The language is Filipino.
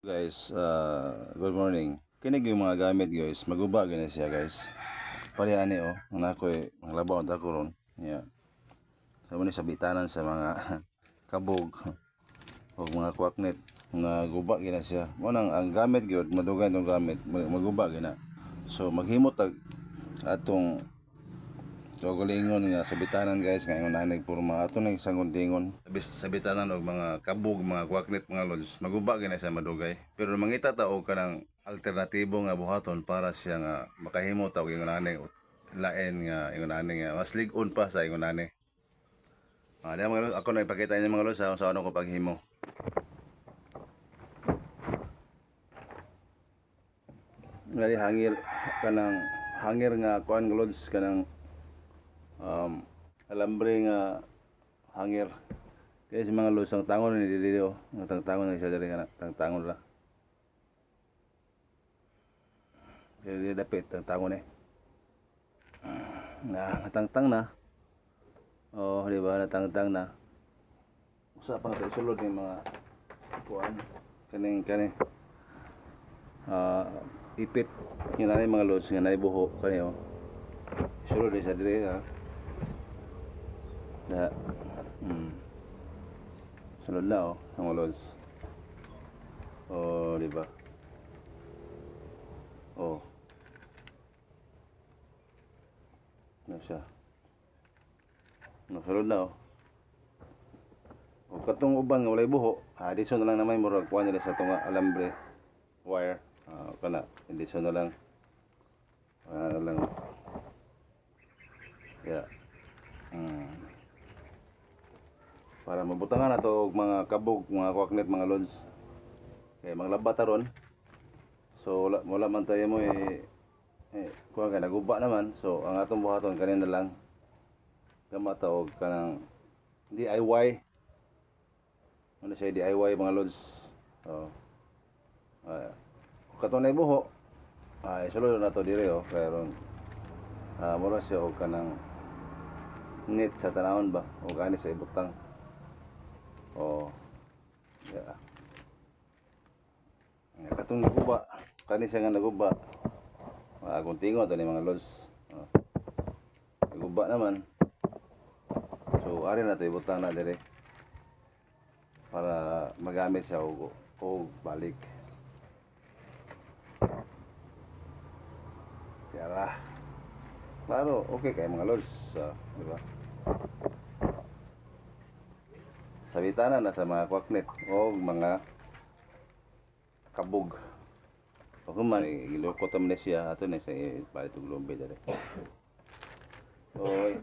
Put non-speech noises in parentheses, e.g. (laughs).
Guys, uh, good morning. Kinig yung mga gamit guys, maguba gina siya guys. Pareha ni oh, ang ako eh, maglabaw ta ko ron. Yeah. Sa so, sa bitanan sa mga (laughs) kabog o mga kwaknet, mga guba gina siya. Mo nang ang gamit gyud, madugan tong gamit, mag- maguba gina. So maghimot atong Kagulingon nga sa bitanan guys nga ingon anay puro mga ato na isang kuntingon. Sa bitanan og mga kabog, mga kwaknet, mga lods, maguba gina sa madugay. Pero mangita ta og kanang alternatibo nga buhaton para siya nga makahimo ta og ingon lain nga ingon anay nga mas ligon pa sa ingon anay. Ah, mga lods, ako na ipakita niyo mga lods sa sa ano ko paghimo. Ngali hangir kanang hangir nga kuan lods kanang um, alambre nga hangir. Kaya si mga lusang tangon ni dili oh nga tang tangon na siya diri nga tang tangon ra kaya dili dapit tang tangon eh. Na natangtang na. Oh di ba natangtang na. Usa pa tayo sulod ni mga kuan kaning kaning. Ah ipit. Yung nanay mga lods nga naibuho kani oh sulod ni sa diri ha na hmm. sunod na oh ang lods oh di oh. Na siya? Nasulod na oh. O katong uban nga walay buho. Ah dito na lang naman murag kuha nila sa tunga alambre wire. Ah kana dito na lang. Ah na lang. Yeah. Hmm para mabutangan na to og mga kabog, mga kwaknet, mga lods. Kaya maglaba ta. So wala, wala man tayo mo eh, eh kuha ka naguba naman. So ang atong buhaton kanina lang gama ta og kanang DIY. Ano siya DIY mga lods. So uh, katon na buho. Ay sulod na to dire oh ron. Ah, mura siya og kanang net sa tanawon ba o gani sa ibutang. Oh. Yeah. Nga katong naguba. Kani siya nga naguba. Maagong tingo ito mga lods. Oh. Naguba naman. So, ari na ito ibutang na dire. Para magamit siya o, o balik. Kaya lah. Klaro, okay kay mga lods. Uh, di ba? Sa bitana na sa mga kwaknet o mga kabog. O kung man, iloko tam na siya, ato na sa palit og lombe dali. Oy,